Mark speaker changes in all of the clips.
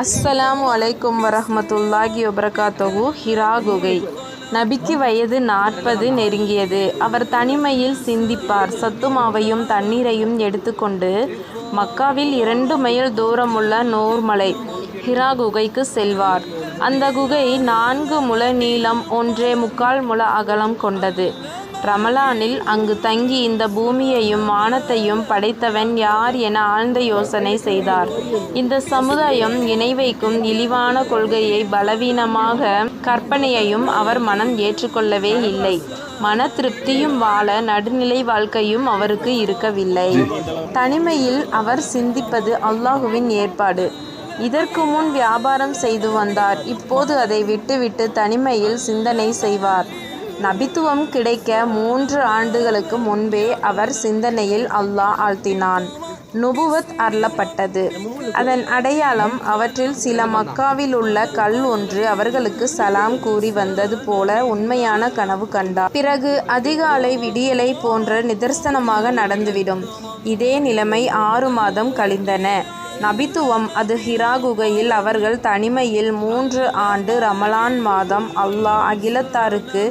Speaker 1: அஸ்ஸலாமு அலைக்கும் வரஹமத்துல்லாஹி வபரகாத்தகு ஹிரா குகை. நபிக்கு வயது நாற்பது நெருங்கியது. அவர் தனிமையில் சிந்திப்பார். சத்துமாவையும் தண்ணீரையும் எடுத்துக்கொண்டு மக்காவில் இரண்டு மைல் தூரமுள்ள நோர்மலை ஹிரா குகைக்கு செல்வார். அந்த குகை நான்கு முழ நீளம் ஒன்றே முக்கால் முழ அகலம் கொண்டது. ரமலானில் அங்கு தங்கி இந்த பூமியையும் வானத்தையும் படைத்தவன் யார் என ஆழ்ந்த யோசனை செய்தார். இந்த சமுதாயம் இணை வைக்கும் இழிவான கொள்கையை பலவீனமாக கற்பனையையும் அவர் மனம் ஏற்றுக்கொள்ளவே இல்லை. மன திருப்தியும் வாழ நடுநிலை வாழ்க்கையும் அவருக்கு இருக்கவில்லை. தனிமையில் அவர் சிந்திப்பது அல்லாஹுவின் ஏற்பாடு. இதற்கு முன் வியாபாரம் செய்து வந்தார். இப்போது அதை விட்டுவிட்டு தனிமையில் சிந்தனை செய்வார். நபித்துவம் கிடைக்க மூன்று ஆண்டுகளுக்கு முன்பே அவர் சிந்தனையில் அல்லாஹ் ஆழ்த்தினான். நுபுவத் அருளப்பட்டது. அதன் அடையாளம் அவற்றில் சில மக்காவில் உள்ள கல் ஒன்று அவர்களுக்கு சலாம் கூறி வந்தது போல உண்மையான கனவு கண்டார். பிறகு அதிகாலை விடியலை போன்ற நிதர்சனமாக நடந்துவிடும். இதே நிலைமை ஆறு மாதம் கழிந்தன. நபித்துவம் அது ஹிரா குகையில் அவர்கள் தனிமையில் மூன்று ஆண்டு ரமலான் மாதம் அல்லாஹ் அகிலத்தாருக்கு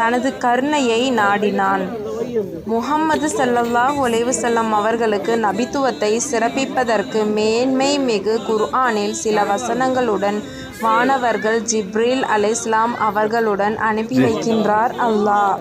Speaker 1: தனது கருணையை நாடினான். முகம்மது சல்லல்லாஹ் அலைஹி வஸல்லம் அவர்களுக்கு நபித்துவத்தை சிறப்பிப்பதற்கு மேன்மை மிகு குர்ஆனில் சில வசனங்களுடன் மாணவர்கள் ஜிப்ரீல் அலைஹிஸ்ஸலாம் அவர்களுடன் அனுப்பி வைக்கின்றார் அல்லாஹ்.